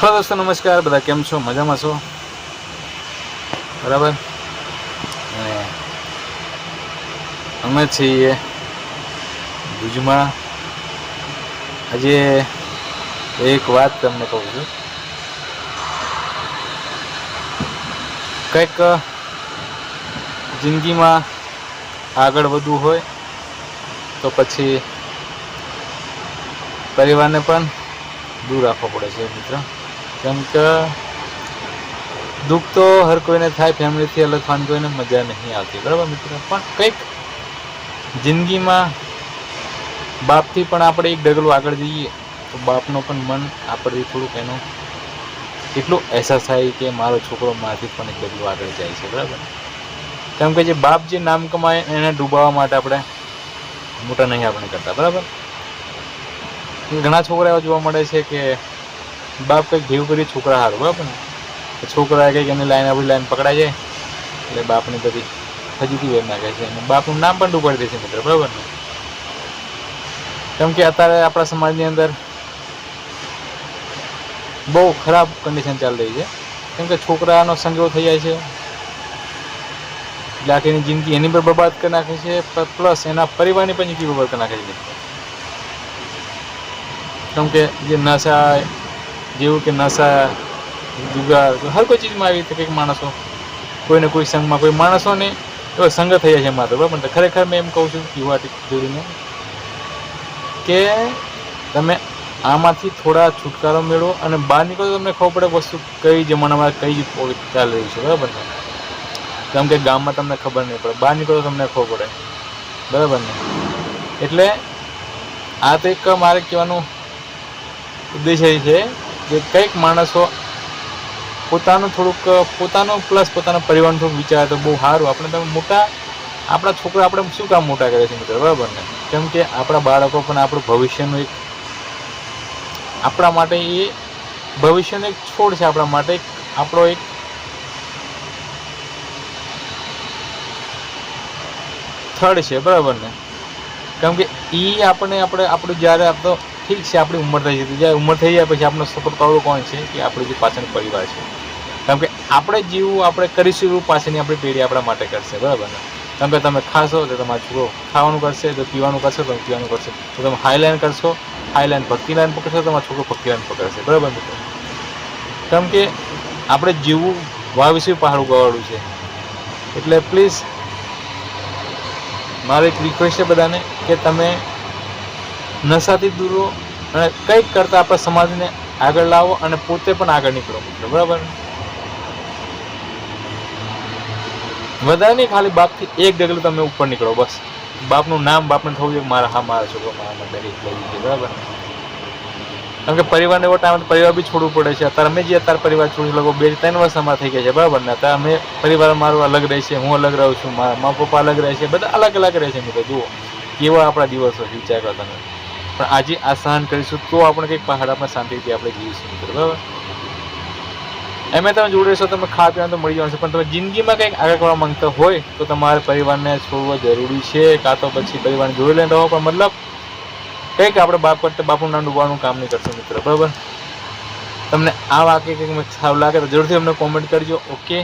Hello દોસ્તો, નમસ્કાર, બધા કેમ છો? મજામાં છો? બરાબર? અમે છીએ ભુજમાં. આજે એક વાત તમને કહું છું. કંઈક જિંદગીમાં આગળ વધવું હોય તો પછી પરિવારને પણ દૂર રાખવો પડે છે, મિત્ર. કેમ કે દુઃખ તો હર કોઈને થાય ફેમિલીથી અલગ થવાની કોઈને મજા નહીં આવતી. બરાબર મિત્રો? પણ કંઈક જિંદગીમાં બાપથી પણ આપણે એક ડગલું આગળ જઈએ, તો બાપનો પણ મન આપણથી થોડુંક એનો એટલો અહેસાસ થાય કે મારો છોકરો મારાથી પણ એક ડગલું આગળ જાય છે. બરાબર? કેમ કે જે બાપ જે નામ કમાય એને ડૂબાવવા માટે આપણે મોટા નહીં આપણે કરતા. બરાબર? ઘણા છોકરા એવા જોવા મળે છે કે બાપ કંઈક ભેગું કરી છોકરા સારું બરાબર છોકરા કંઈક એની લાઈન આપણી લાઈન પકડાઈ જાય. એટલે બાપને બધી ફજીતી વેર નાખે છે. અને બાપનું નામ પણ ડૂબાડી દે છે, મિત્ર, બરાબર ને? કેમ કે અત્યારે આપણા સમાજની અંદર બહુ ખરાબ કન્ડિશન ચાલી રહી છે. કેમ કે છોકરાનો સંગ થઈ જાય છે. એટલે આખી એની જિંદગી એની પર બરબાદ કરી નાખે છે પ્લસ એના પરિવારની પણ જિંદગી બરબાદ કરી નાખે છે. કેમ કે જે નશા જેવું કે નશા, જુગાર, હર કોઈ ચીજમાં આવી રીતે કંઈક માણસો, કોઈને કોઈ સંઘમાં કોઈ માણસોને એવો સંગ થઈ છે માત્ર બરાબર? ને ખરેખર મેં એમ કહું છું યુવા જોડીને કે તમે આમાંથી થોડા છુટકારો મેળવો અને બહાર નીકળો તો તમને ખબર પડે વસ્તુ કઈ જમાનામાં કઈ ચાલી રહી છે, બરાબર? ને કેમ કે ગામમાં તમને ખબર નહીં પડે, બહાર નીકળો તો તમને ખબર પડે, બરાબર ને? એટલે આ તો એક મારે કહેવાનું ઉદ્દેશ્ય છે કે કંઈક માણસો પોતાનું થોડુંક, પોતાનું પ્લસ પોતાના પરિવારનું થોડુંક વિચારે તો બહુ સારું. આપણે તમે મોટા, આપણા છોકરા આપણે શું કામ મોટા કરે છે મિત્રો? બરાબર ને? કેમ કે આપણા બાળકો પણ આપણું ભવિષ્યનું એક, આપણા માટે એ ભવિષ્યનો એક છોડ છે આપણા માટે આપણો એક થર્ડ છે. બરાબર ને? કેમ કે એ આપણે આપણે, આપણું જ્યારે આપણો ઠીક છે, આપણી ઉંમર થઈ જતી. જ્યારે ઉંમર થઈ જાય પછી આપણો સપોર્ટ કરવો કોણ છે? કે આપણું જે પાછળનો પરિવાર છે. કારણ કે આપણે જેવું આપણે કરીશું એવું પાછળની આપણી પેઢી આપણા માટે કરશે, બરાબર ને? કારણ કે તમે ખાશો તો તમારો છોકરો ખાવાનું કરશે તો પીવાનું કરશે તો પીવાનું કરશે. તો તમે હાઈ લાઈન કરશો હાઈ લાઈન ભક્તિ લાઈન પકડશો તમારો છોકરો ભક્તિ લાઈન પકડશે, બરાબર મિત્રો કારણ કે આપણે જીવવું વાવીશું પહાડું ગવાડું છે. એટલે પ્લીઝ, મારે એક રિક્વેસ્ટ છે બધાને કે તમે નશાથી દૂર રહો અને કંઈક કરતાં આપણા સમાજને આગળ લાવો અને પોતે પણ આગળ નીકળો. મિત્રો બરાબર? વધારે નહીં ખાલી બાપથી એક ડગલું તમે ઉપર નીકળો, બસ. બાપનું નામ બાપને થવું જોઈએ મારા હા, મારા છોકરો, મારા દરેક લઈ છે બરાબર? કારણ કે પરિવારને એવો ટાઈમ, પરિવાર બી છોડવું પડે છે. અત્યારે અમે જે અત્યારે પરિવાર છોડી લગો બે ત્રણ વર્ષ થઈ ગયા છે, બરાબર ને? અત્યારે અમે પરિવાર મારું અલગ રહે છે, હું અલગ રહું છું, મારા મા પપ્પા અલગ રહે છે, બધા અલગ અલગ રહે છે મિત્રો, જુઓ. કેવા આપણા દિવસો વિચાર કરો તમે. પણ આજે આ સહન કરીશું તો આપણે કંઈક પહાડ આપણે શાંતિથી આપણે જીવીશું મિત્રો, બરાબર? એમ તમે જોડે રહેશો તમે ખાવા પીવાનું તો મળી જવાનું પણ તમે જિંદગીમાં કંઈક આગળ કરવા માંગતા હોય તો તમારે પરિવારને છોડવો જરૂરી છે, કાં તો પછી પરિવારને જોઈ લઈને રહો પણ મતલબ કંઈક આપણે બાપ કરતા બાપુનું નામ ડૂબવાનું કામ નહીં કરશું, મિત્રો, બરાબર? તમને આ વાક્ય કંઈક સારું લાગે તો જરૂરથી અમને કોમેન્ટ કરજો ઓકે